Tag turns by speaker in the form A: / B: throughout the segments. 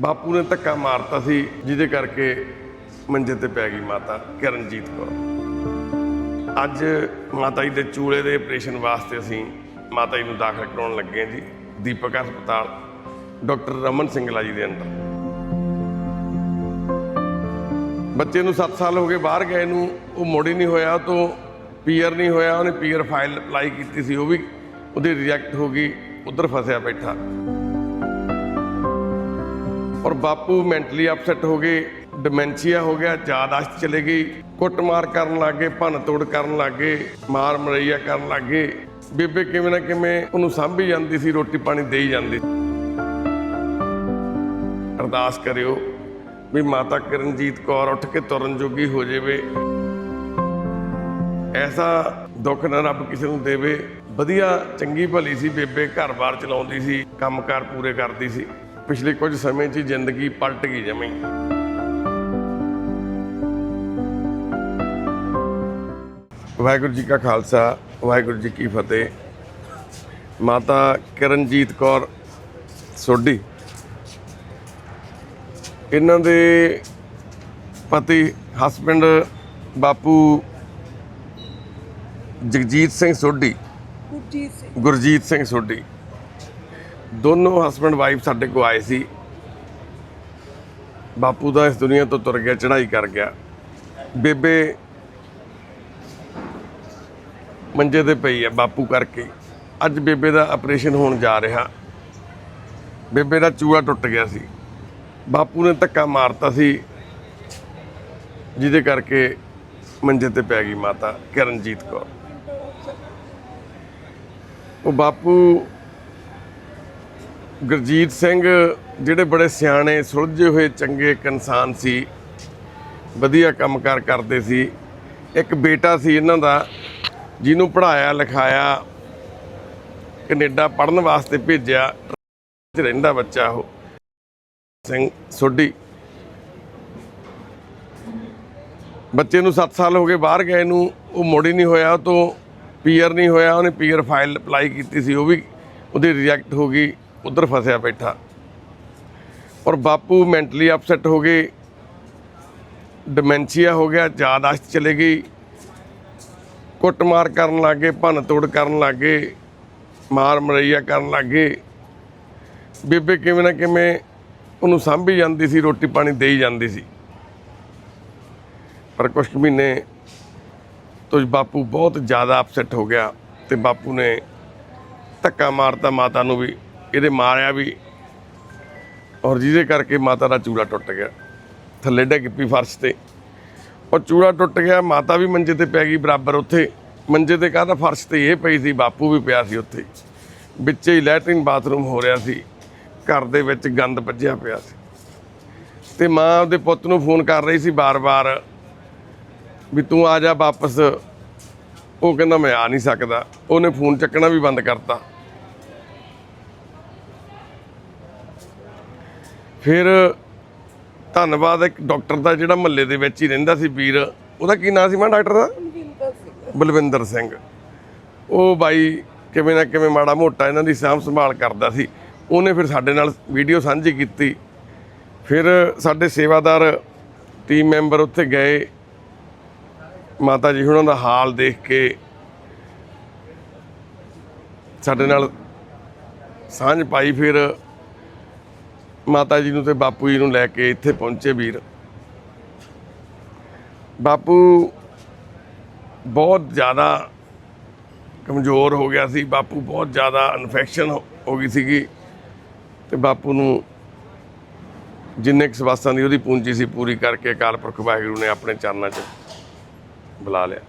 A: ਬਾਪੂ ਨੇ ਧੱਕਾ ਮਾਰਤਾ ਸੀ, ਜਿਹਦੇ ਕਰਕੇ ਮੰਜੇ ਤੇ ਪੈ ਗਈ ਮਾਤਾ ਕਿਰਨਜੀਤ ਕੌਰ। ਅੱਜ ਮਾਤਾ ਜੀ ਦੇ ਚੂਲੇ ਦੇ ਆਪਰੇਸ਼ਨ ਵਾਸਤੇ ਅਸੀਂ ਮਾਤਾ ਜੀ ਨੂੰ ਦਾਖਲ ਕਰਾਉਣ ਲੱਗੇ ਜੀ, ਦੀਪਕ ਹਸਪਤਾਲ, ਡਾਕਟਰ ਰਮਨ ਸਿੰਗਲਾ ਜੀ ਦੇ ਅੰਦਰ। ਬੱਚੇ ਨੂੰ 7 ਸਾਲ ਹੋ ਗਏ, ਬਾਹਰ ਗਏ ਨੂੰ, ਉਹ ਮੁੜ ਨਹੀਂ ਹੋਇਆ ਤੋਂ ਪੀਅਰ ਨਹੀਂ ਹੋਇਆ, ਉਹਨੇ ਪੀਅਰ ਫਾਈਲ ਅਪਲਾਈ ਕੀਤੀ ਸੀ, ਉਹ ਵੀ ਉਹਦੀ ਰਿਜੈਕਟ ਹੋ ਗਈ, ਉਧਰ ਫਸਿਆ ਬੈਠਾ। ਔਰ ਬਾਪੂ ਮੈਂਟਲੀ ਅਪਸੈਟ ਹੋ ਗਏ ਡਿਮੈਂਸ਼ੀਆ ਹੋ ਗਿਆ ਯਾਦਾਸ਼ਤ ਚਲੇ ਗਈ, ਕੁੱਟਮਾਰ ਕਰਨ ਲੱਗੇ ਭੰਨ ਤੋੜ ਕਰਨ ਲੱਗੇ ਮਾਰ ਮਰਈਆ ਕਰਨ ਲੱਗੇ ਬੇਬੇ ਕਿਵੇਂ ਨਾ ਕਿਵੇਂ ਉਹਨੂੰ ਸਾਂਭੀ ਜਾਂਦੀ ਸੀ, ਰੋਟੀ ਪਾਣੀ ਦੇਈ ਜਾਂਦੀ ਅਰਦਾਸ ਕਰਿਓ ਵੀ ਮਾਤਾ ਕਿਰਨਜੀਤ ਕੌਰ ਉੱਠ ਕੇ ਤੁਰਨ ਜੋਗੀ ਹੋ ਜਾਵੇ। ਐਸਾ ਦੁੱਖ ਨਾ ਰੱਬ ਕਿਸੇ ਨੂੰ ਦੇਵੇ। ਵਧੀਆ, ਚੰਗੀ ਭਲੀ ਸੀ ਬੇਬੇ, ਘਰ-ਬਾਰ ਚਲਾਉਂਦੀ ਸੀ, ਕੰਮਕਾਰ ਪੂਰੇ ਕਰਦੀ ਸੀ। ਪਿਛਲੇ ਕੁਝ ਸਮੇਂ 'ਚ ਜ਼ਿੰਦਗੀ ਪਲਟ ਗਈ ਜਮਈ ਵਾਹਿਗੁਰੂ ਜੀ ਕਾ ਖਾਲਸਾ ਵਾਹਿਗੁਰੂ ਜੀ ਕੀ ਫਤਿਹ। ਮਾਤਾ ਕਿਰਨਜੀਤ ਕੌਰ ਸੋਢੀ। ਇਹਨਾਂ ਦੇ ਪਤੀ ਹਸਬੰਡ ਬਾਪੂ ਜਗਜੀਤ ਸਿੰਘ ਸੋਢੀ।
B: ਗੁਰਜੀਤ ਸਿੰਘ
A: ਸੋਢੀ। ਦੋਨੋਂ ਹਸਬੰਡ ਵਾਈਫ ਸਾਡੇ ਕੋ ਆਏ ਸੀ। ਬਾਪੂ ਦਾ ਇਸ ਦੁਨੀਆ ਤੋਂ ਤੁਰ ਗਿਆ, ਚੜ੍ਹਾਈ ਕਰ ਗਿਆ। ਬੇਬੇ ਮੰਜੇ ਤੇ ਪਈ ਹੈ ਬਾਪੂ ਕਰਕੇ। ਅੱਜ ਬੇਬੇ ਦਾ ਆਪਰੇਸ਼ਨ ਹੋਣ ਜਾ ਰਿਹਾ। ਬੇਬੇ ਦਾ ਚੂੜਾ ਟੁੱਟ ਗਿਆ ਸੀ। ਬਾਪੂ ਨੇ ਧੱਕਾ ਮਾਰਤਾ ਸੀ, ਜਿਹਦੇ ਕਰਕੇ ਮੰਜੇ ਤੇ ਪੈ ਗਈ ਮਾਤਾ ਕਿਰਨਜੀਤ ਕੌਰ। ਉਹ ਬਾਪੂ ਗੁਰਜੀਤ ਸਿੰਘ, ਜਿਹੜੇ ਬੜੇ ਸਿਆਣੇ, ਸੁਲਝੇ ਹੋਏ, ਚੰਗੇ ਇੱਕ ਇਨਸਾਨ ਸੀ। ਵਧੀਆ ਕੰਮਕਾਰ ਕਰਦੇ ਸੀ। ਇੱਕ ਬੇਟਾ ਸੀ ਇਹਨਾਂ ਦਾ, ਜਿਹਨੂੰ ਪੜ੍ਹਾਇਆ, ਲਿਖਾਇਆ, ਕੈਨੇਡਾ ਪੜ੍ਹਨ ਵਾਸਤੇ ਭੇਜਿਆ। ਚ ਰਹਿੰਦਾ ਬੱਚਾ ਉਹ। ਸਿੰਘ ਸੋਢੀ। ਬੱਚੇ ਨੂੰ 7 ਸਾਲ ਹੋ ਗਏ, ਬਾਹਰ ਗਏ ਨੂੰ। ਉਹ ਮੁੜ ਨਹੀਂ ਹੋਇਆ, ਉਹ ਤੋਂ ਪੀਅਰ ਨਹੀਂ ਹੋਇਆ। ਉਹਨੇ ਪੀਅਰ ਫਾਈਲ ਅਪਲਾਈ ਕੀਤੀ ਸੀ। ਉਹ ਵੀ ਉਹਦੀ ਰਿਜੈਕਟ ਹੋ ਗਈ। ਉਧਰ ਫਸਿਆ ਬੈਠਾ। ਔਰ ਬਾਪੂ ਮੈਂਟਲੀ ਅਪਸੈਟ ਹੋ ਗਏ ਡਿਮੈਂਸ਼ੀਆ ਹੋ ਗਿਆ, ਯਾਦਾਸ਼ਤ ਚਲੇ ਗਈ। ਕੁੱਟਮਾਰ ਕਰਨ ਲੱਗੇ ਭੰਨ ਤੋੜ ਕਰਨ ਲੱਗੇ ਮਾਰ ਮਰਈਆ ਕਰਨ ਲੱਗੇ ਬੇਬੇ ਕਿਵੇਂ ਨਾ ਕਿਵੇਂ ਉਹਨੂੰ ਸਾਂਭੀ ਜਾਂਦੀ ਸੀ, ਰੋਟੀ ਪਾਣੀ ਦੇਈ ਜਾਂਦੀ ਸੀ। ਪਰ ਕੁਝ ਮਹੀਨੇ ਤੋਂ ਬਾਪੂ ਬਹੁਤ ਜ਼ਿਆਦਾ ਅਪਸੈਟ ਹੋ ਗਿਆ ਤੇ ਬਾਪੂ ਨੇ ਧੱਕਾ ਮਾਰਤਾ, ਮਾਤਾ ਨੂੰ ਵੀ। ਇਹਦੇ ਮਾਰਿਆ ਵੀ ਔਰ ਜਿਹਦੇ ਕਰਕੇ ਮਾਤਾ ਦਾ ਚੂੜਾ ਟੁੱਟ ਗਿਆ। ਥੱਲੇ ਡਿੱਗ ਪਈ ਫਰਸ਼ ਤੇ। ਉਹ ਚੂੜਾ ਟੁੱਟ ਗਿਆ, ਮਾਤਾ ਵੀ ਮੰਜੇ ਤੇ ਪੈ ਗਈ ਬਰਾਬਰ ਉੱਥੇ। ਮੰਜੇ ਤੇ ਕਾਹਦਾ ਫਰਸ਼ ਤੇ ਇਹ ਪਈ ਸੀ, ਬਾਪੂ ਵੀ ਪਿਆ ਸੀ ਉੱਥੇ। ਵਿੱਚ ਹੀ ਲੈਟਰਿਨ ਬਾਥਰੂਮ ਹੋ ਰਿਹਾ ਸੀ। ਘਰ ਦੇ ਵਿੱਚ ਗੰਦ ਵੱਜਿਆ ਪਿਆ ਸੀ। ਤੇ ਮਾਂ ਉਹਦੇ ਪੁੱਤ ਨੂੰ ਫੋਨ ਕਰ ਰਹੀ ਸੀ ਬਾਰ-ਬਾਰ ਵੀ ਤੂੰ ਆ ਜਾ ਵਾਪਸ। ਉਹ ਕਹਿੰਦਾ, ਮੈਂ ਆ ਨਹੀਂ ਸਕਦਾ। ਉਹਨੇ ਫੋਨ ਚੱਕਣਾ ਵੀ ਬੰਦ ਕਰਤਾ। ਫਿਰ ਧੰਨਵਾਦ ਇੱਕ ਡਾਕਟਰ ਦਾ ਜਿਹੜਾ ਮਹੱਲੇ ਦੇ ਵਿੱਚ ਹੀ ਰਹਿੰਦਾ ਸੀ ਵੀਰ। ਉਹਦਾ ਕੀ ਨਾਂ ਸੀ ਮੈਂ ਡਾਕਟਰ ਦਾ?
B: ਬਲਵਿੰਦਰ ਸਿੰਘ।
A: ਉਹ ਬਾਈ ਕਿਵੇਂ ਨਾ ਕਿਵੇਂ ਮਾੜਾ ਮੋਟਾ ਇਹਨਾਂ ਦੀ ਸਾਂਭ ਸੰਭਾਲ ਕਰਦਾ ਸੀ। ਉਹਨੇ ਫਿਰ ਸਾਡੇ ਨਾਲ ਵੀਡੀਓ ਸਾਂਝੀ ਕੀਤੀ। ਫਿਰ ਸਾਡੇ ਸੇਵਾਦਾਰ ਟੀਮ ਮੈਂਬਰ ਉੱਥੇ ਗਏ। ਮਾਤਾ ਜੀ ਉਹਨਾਂ ਦਾ ਹਾਲ ਦੇਖ ਕੇ ਸਾਡੇ ਨਾਲ ਸਾਂਝ ਪਾਈ ਫਿਰ। ਮਾਤਾ ਜੀ ਨੂੰ ਤੇ ਬਾਪੂ ਜੀ ਨੂੰ ਲੈ ਕੇ ਇੱਥੇ ਪਹੁੰਚੇ ਵੀਰ। ਬਾਪੂ ਬਹੁਤ ਜ਼ਿਆਦਾ ਕਮਜ਼ੋਰ ਹੋ ਗਿਆ ਸੀ। ਬਾਪੂ ਬਹੁਤ ਜ਼ਿਆਦਾ ਇਨਫੈਕਸ਼ਨ ਹੋ ਗਈ ਸੀਗੀ। ਤੇ ਬਾਪੂ ਨੂੰ ਜਿੰਨੇ ਕੁ ਸਵਾਸਾਂ ਦੀ ਉਹਦੀ ਪੂੰਜੀ ਸੀ ਪੂਰੀ ਕਰਕੇ ਅਕਾਲ ਪੁਰਖ ਵਾਹਿਗੁਰੂ ਨੇ ਆਪਣੇ ਚਰਨਾਂ 'ਚ ਬੁਲਾ ਲਿਆ।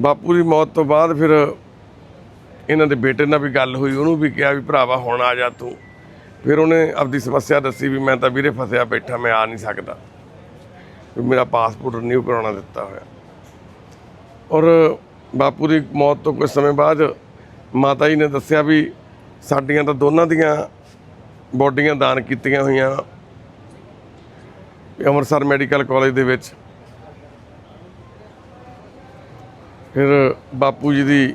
A: ਬਾਪੂ ਦੀ ਮੌਤ ਤੋਂ ਬਾਅਦ ਫਿਰ ਇਹਨਾਂ ਦੇ ਬੇਟੇ ਨਾਲ ਵੀ ਗੱਲ ਹੋਈ। ਉਹਨੂੰ ਵੀ ਕਿਹਾ ਵੀ ਭਰਾਵਾ ਹੁਣ ਆ ਜਾ ਤੂੰ। ਫਿਰ ਉਹਨੇ ਆਪਦੀ ਸਮੱਸਿਆ ਦੱਸੀ ਵੀ ਮੈਂ ਤਾਂ ਵੀਰੇ ਫਸਿਆ ਬੈਠਾ, ਮੈਂ ਆ ਨਹੀਂ ਸਕਦਾ। ਵੀ ਮੇਰਾ ਪਾਸਪੋਰਟ ਰਿਨਿਊ ਕਰਾਉਣਾ ਦਿੱਤਾ ਹੋਇਆ। ਔਰ ਬਾਪੂ ਦੀ ਮੌਤ ਤੋਂ ਕੁਝ ਸਮੇਂ ਬਾਅਦ ਮਾਤਾ ਜੀ ਨੇ ਦੱਸਿਆ ਵੀ ਸਾਡੀਆਂ ਤਾਂ ਦੋਨਾਂ ਦੀਆਂ ਬੋਡੀਆਂ ਦਾਨ ਕੀਤੀਆਂ ਹੋਈਆਂ। ਅੰਮ੍ਰਿਤਸਰ ਮੈਡੀਕਲ ਕਾਲਜ ਦੇ ਵਿੱਚ। ਫਿਰ ਬਾਪੂ ਜੀ ਦੀ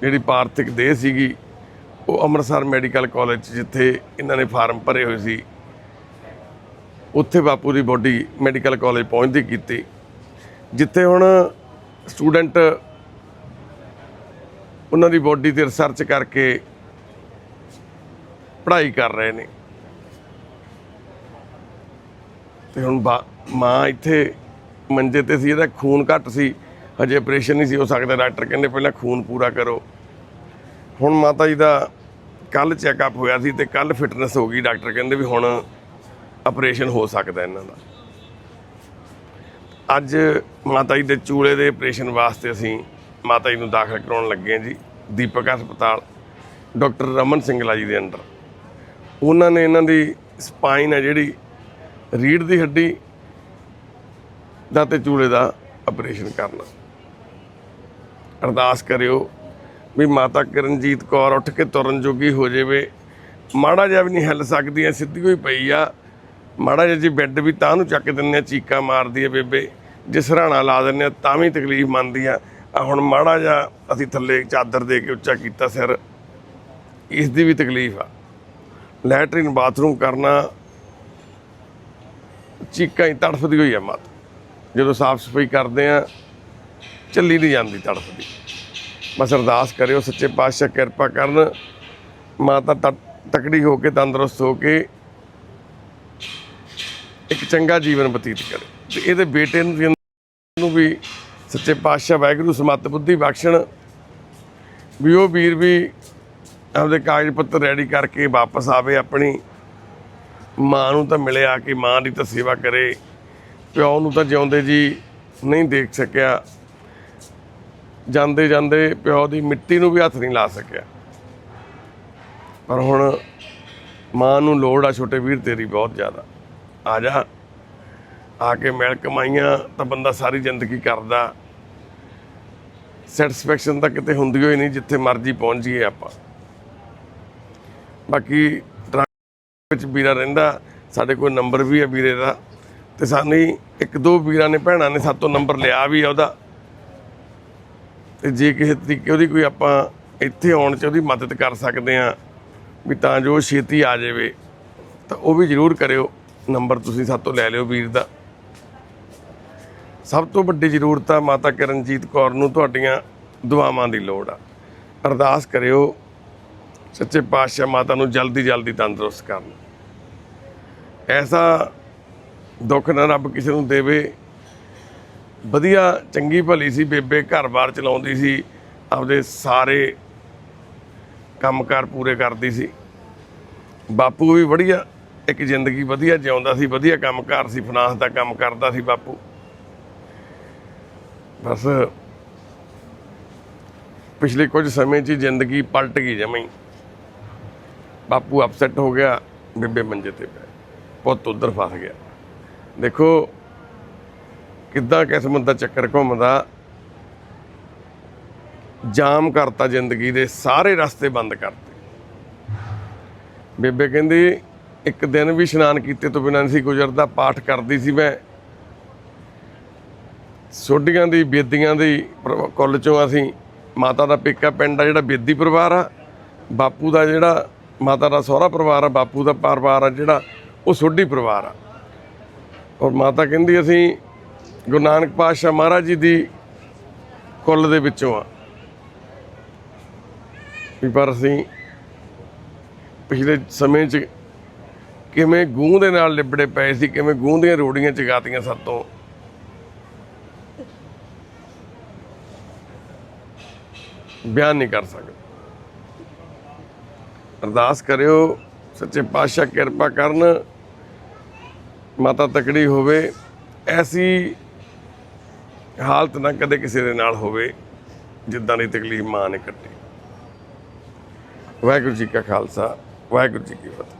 A: ਜਿਹੜੀ ਪਾਰਥਿਕ ਦੇਹ ਸੀਗੀ ਉਹ ਅੰਮ੍ਰਿਤਸਰ ਮੈਡੀਕਲ ਕਾਲਜ 'ਚ ਜਿੱਥੇ ਇਹਨਾਂ ਨੇ ਫਾਰਮ ਭਰੇ ਹੋਏ ਸੀ, ਉੱਥੇ ਬਾਪੂ ਦੀ ਬੋਡੀ ਮੈਡੀਕਲ ਕਾਲਜ ਪਹੁੰਚਦੀ ਕੀਤੀ। ਜਿੱਥੇ ਹੁਣ ਸਟੂਡੈਂਟ ਉਹਨਾਂ ਦੀ ਬੋਡੀ ਤੇ ਰਿਸਰਚ ਕਰਕੇ ਪੜ੍ਹਾਈ ਕਰ ਰਹੇ ਨੇ। ਤੇ ਹੁਣ ਬਾ- ਮਾਂ ਇੱਥੇ ਮੰਜੇ ਤੇ ਸੀ, ਇਹਦਾ ਖੂਨ ਘੱਟ ਸੀ, ਹਜੇ ਆਪਰੇਸ਼ਨ ਨਹੀਂ ਸੀ ਹੋ ਸਕਦਾ, ਡਾਕਟਰ ਕਹਿੰਦੇ ਪਹਿਲਾਂ ਖੂਨ ਪੂਰਾ ਕਰੋ। ਹੁਣ ਮਾਤਾ ਜੀ ਦਾ ਕੱਲ ਚੈੱਕਅਪ ਹੋਇਆ ਸੀ ਤੇ ਕੱਲ ਫਿਟਨੈਸ ਹੋ ਗਈ ਡਾਕਟਰ ਕਹਿੰਦੇ ਵੀ ਹੁਣ ਆਪਰੇਸ਼ਨ ਹੋ ਸਕਦਾ ਇਹਨਾਂ ਦਾ। ਅੱਜ ਮਾਤਾ ਜੀ ਦੇ ਚੂਲੇ ਦੇ ਆਪਰੇਸ਼ਨ ਵਾਸਤੇ ਅਸੀਂ ਮਾਤਾ ਜੀ ਨੂੰ ਦਾਖਲ ਕਰਾਉਣ ਲੱਗੇ ਹਾਂ ਜੀ, ਦੀਪਕ ਹਸਪਤਾਲ, ਡਾਕਟਰ ਰਮਨ ਸਿੰਘਲਾ ਜੀ ਦੇ ਅੰਡਰ ਉਹਨਾਂ ਨੇ ਇਹਨਾਂ ਦੀ ਸਪਾਈਨ ਹੈ ਜਿਹੜੀ ਰੀੜ ਦੀ ਹੱਡੀ ਦਾ ਤੇ ਚੂਲੇ ਦਾ ਆਪਰੇਸ਼ਨ ਕਰਨਾ। ਅਰਦਾਸ ਕਰਿਓ ਵੀ ਮਾਤਾ ਕਿਰਨਜੀਤ ਕੌਰ ਉੱਠ ਕੇ ਤੁਰਨ ਜੋਗੀ ਹੋ ਜਾਵੇ। ਮਾੜਾ ਜਿਹਾ ਵੀ ਨਹੀਂ ਹਿੱਲ ਸਕਦੀ, ਐ ਸਿੱਧੀ ਹੋਈ ਪਈ ਆ। ਮਾੜਾ ਜਿਹਾ ਜੀ ਬੈੱਡ ਵੀ ਤਾਂ ਨੂੰ ਚੱਕ ਦਿੰਨੇ ਆ, ਚੀਕਾਂ ਮਾਰਦੀ ਐ ਬੇਬੇ। ਜੇ ਸਰਾਣਾ ਲਾ ਦਿੰਨੇ ਆ, ਤਾਂ ਵੀ ਤਕਲੀਫ ਮੰਨਦੀ ਆ। ਆ ਹੁਣ ਮਾੜਾ ਜਿਹਾ ਅਸੀਂ ਥੱਲੇ ਚਾਦਰ ਦੇ ਕੇ ਉੱਚਾ ਕੀਤਾ ਸਿਰ। ਇਸ ਦੀ ਵੀ ਤਕਲੀਫ ਆ। ਲੈਟਰਿਨ ਬਾਥਰੂਮ ਕਰਨਾ। ਚੀਕਾਂ ਹੀ ਤੜਫਦੀ ਹੋਈ ਆ ਮਾਤਾ। ਜਦੋਂ ਸਾਫ਼ ਸਫ਼ਾਈ ਕਰਦੇ ਆ ਚੱਲੀ ਨਹੀਂ ਜਾਂਦੀ ਤੜਫਦੀ। ਬਸ ਅਰਦਾਸ ਕਰਿਓ, ਸੱਚੇ ਪਾਤਸ਼ਾਹ ਕਿਰਪਾ ਕਰਨ। ਮਾਤਾ ਤ- ਤਕੜੀ ਹੋ ਕੇ, ਤੰਦਰੁਸਤ ਹੋ ਕੇ ਇੱਕ ਚੰਗਾ ਜੀਵਨ ਬਤੀਤ ਕਰੇ। ਤੇ ਇਹਦੇ ਬੇਟੇ ਨੂੰ ਨੂੰ ਵੀ ਸੱਚੇ ਪਾਤਸ਼ਾਹ ਵਾਹਿਗੁਰੂ ਸਮੱਤ ਬੁੱਧੀ ਬਖਸ਼ਣ। ਵੀ ਉਹ ਵੀਰ ਵੀ ਆਪਦੇ ਕਾਗਜ਼ ਪੱਤਰ ਰੈਡੀ ਕਰਕੇ ਵਾਪਸ ਆਵੇ, ਆਪਣੀ ਮਾਂ ਨੂੰ ਤਾਂ ਮਿਲਿਆ ਕਿ ਮਾਂ ਦੀ ਤਾਂ ਸੇਵਾ ਕਰੇ। ਪਿਓ ਨੂੰ ਤਾਂ ਜਿਉਂਦੇ ਜੀ ਨਹੀਂ ਦੇਖ ਸਕਿਆ। ਜਾਂਦੇ ਜਾਂਦੇ ਪਿਓ ਦੀ ਮਿੱਟੀ ਨੂੰ ਵੀ ਹੱਥ ਨਹੀਂ ਲਾ ਸਕਿਆ। ਪਰ ਹੁਣ ਮਾਂ ਨੂੰ ਲੋੜ ਆ ਛੋਟੇ ਵੀਰ, ਤੇਰੀ ਬਹੁਤ ਜ਼ਿਆਦਾ। ਆ ਜਾ। ਆ ਕੇ ਮਿਲ ਕਮਾਈਆਂ ਤਾਂ ਬੰਦਾ ਸਾਰੀ ਜ਼ਿੰਦਗੀ ਕਰਦਾ। ਸੈਟੀਸਫੈਕਸ਼ਨ ਤਾਂ ਕਿਤੇ ਹੁੰਦੀ ਹੋਈ ਨਹੀਂ ਜਿੱਥੇ ਮਰਜ਼ੀ ਪਹੁੰਚ ਜਾਈਏ ਆਪਾਂ। ਬਾਕੀ ਟਰੱਕ ਵਿੱਚ ਵੀਰਾ ਰਹਿੰਦਾ, ਸਾਡੇ ਕੋਲ ਨੰਬਰ ਵੀ ਹੈ ਵੀਰੇ ਦਾ। ਤੇ ਸਾਨੂੰ ਇੱਕ ਦੋ ਵੀਰਾਂ ਨੇ ਭੈਣਾਂ ਨੇ ਸਾਤੋਂ ਨੰਬਰ ਲਿਆ ਵੀ ਆ ਉਹਦਾ। ਤੇ ਜੇ ਕਿਸੇ ਤਰੀਕੇ ਉਹਦੀ ਕੋਈ ਆਪਾਂ ਇੱਥੇ ਆਉਣ 'ਚ ਉਹਦੀ ਮਦਦ ਕਰ ਸਕਦੇ ਆ ਵੀ ਤਾਂ ਜੋ ਛੇਤੀ ਆ ਜਾਵੇ, ਤਾਂ ਉਹ ਵੀ ਜ਼ਰੂਰ ਕਰਿਓ। ਨੰਬਰ ਤੁਸੀਂ ਸਾਤੋਂ ਲੈ ਲਿਓ ਵੀਰ ਦਾ। ਸਭ ਤੋਂ ਵੱਡੀ ਜ਼ਰੂਰਤ ਆ ਮਾਤਾ ਕਰਨਜੀਤ ਕੌਰ ਨੂੰ ਤੁਹਾਡੀਆਂ ਦੁਆਵਾਂ ਦੀ ਲੋੜ ਆ। ਅਰਦਾਸ ਕਰਿਓ, ਸੱਚੇ ਪਾਤਸ਼ਾਹ ਮਾਤਾ ਨੂੰ ਜਲਦੀ ਜਲਦੀ ਤੰਦਰੁਸਤ ਕਰਨ। ਐਸਾ ਦੁੱਖ ਨਾ ਰੱਬ ਕਿਸੇ ਨੂੰ ਦੇਵੇ ਵਧੀਆ, ਚੰਗੀ ਭਲੀ ਸੀ, ਬੇਬੇ ਘਰ-ਬਾਰ ਚਲਾਉਂਦੀ ਸੀ, ਆਪਦੇ ਸਾਰੇ ਕੰਮਕਾਰ ਪੂਰੇ ਕਰਦੀ ਸੀ। ਬਾਪੂ ਵੀ ਵਧੀਆ, ਇੱਕ ਜ਼ਿੰਦਗੀ ਵਧੀਆ ਜਿਉਂਦਾ ਸੀ, ਵਧੀਆ ਕੰਮਕਾਰ ਸੀ ਫਨਾਸ ਦਾ ਕੰਮ ਕਰਦਾ ਸੀ ਬਾਪੂ। ਬਸ ਪਿਛਲੇ ਕੁਝ ਸਮੇਂ 'ਚ ਜ਼ਿੰਦਗੀ ਪਲਟ ਗਈ ਜਮਾਂ। ਬਾਪੂ ਅਪਸੈਟ ਹੋ ਗਿਆ, ਬੇਬੇ ਮੰਜੇ ਤੇ ਪੈ ਪੁੱਤ ਉਧਰ ਫਸ ਗਿਆ। ਦੇਖੋ ਕਿੱਦਾਂ ਕਿਸਮਤ ਦਾ ਚੱਕਰ ਘੁੰਮਦਾ? ਜਾਮ ਕਰਤਾ ਜ਼ਿੰਦਗੀ ਦੇ ਸਾਰੇ ਰਸਤੇ ਬੰਦ ਕਰਤੇ। ਬੇਬੇ ਕਹਿੰਦੀ, ਇੱਕ ਦਿਨ ਵੀ ਇਸ਼ਨਾਨ ਕੀਤੇ ਤੋਂ ਬਿਨਾਂ ਨਹੀਂ ਸੀ ਗੁਜ਼ਰਦਾ, ਪਾਠ ਕਰਦੀ ਸੀ ਮੈਂ। ਸੋਢੀਆਂ ਦੀ, ਬੇਦੀਆਂ ਦੀ ਪਰ- ਕੁੱਲ ਚੋਂ ਅਸੀਂ ਮਾਤਾ ਦਾ ਪੇਕਾ ਪਿੰਡ ਆ, ਜਿਹੜਾ ਬੇਦੀ ਪਰਿਵਾਰ ਆ। ਬਾਪੂ ਦਾ ਜਿਹੜਾ ਮਾਤਾ ਦਾ ਸਹੁਰਾ ਪਰਿਵਾਰ ਆ, ਬਾਪੂ ਦਾ ਪਰਿਵਾਰ ਆ ਜਿਹੜਾ ਉਹ ਸੋਢੀ ਪਰਿਵਾਰ ਆ। ਔਰ ਮਾਤਾ ਕਹਿੰਦੀ, ਅਸੀਂ ਗੁਰੂ ਨਾਨਕ ਪਾਤਸ਼ਾਹ ਮਹਾਰਾਜ ਜੀ ਦੀ ਕੁੱਲ ਦੇ ਵਿੱਚੋਂ ਆ। ਵੀ ਪਰ ਅਸੀਂ ਪਿਛਲੇ ਸਮੇਂ 'ਚ ਕਿਵੇਂ ਗੂੰ ਦੇ ਨਾਲ ਲਿਬੜੇ ਪਏ ਸੀ, ਕਿਵੇਂ ਗੂੰ ਦੀਆਂ ਰੋੜੀਆਂ ਚਗਾਤੀਆਂ ਸਾਤੋਂ। ਬਿਆਨ ਨਹੀਂ ਕਰ ਸਕਦਾ। ਅਰਦਾਸ ਕਰਿਓ, ਸੱਚੇ ਪਾਤਸ਼ਾਹ ਕਿਰਪਾ ਕਰਨ, ਮਾਤਾ ਤਕੜੀ ਹੋਵੇ, ਐਸੀ ਹਾਲਤ ਨਾ ਕਦੇ ਕਿਸੇ ਦੇ ਨਾਲ ਹੋਵੇ, ਜਿੱਦਾਂ ਦੀ ਤਕਲੀਫ ਮਾਂ ਨੇ ਕੱਟੀ ਵਾਹਿਗੁਰੂ ਜੀ ਕਾ ਖਾਲਸਾ, ਵਾਹਿਗੁਰੂ ਜੀ ਕੀ ਫਤਿਹ।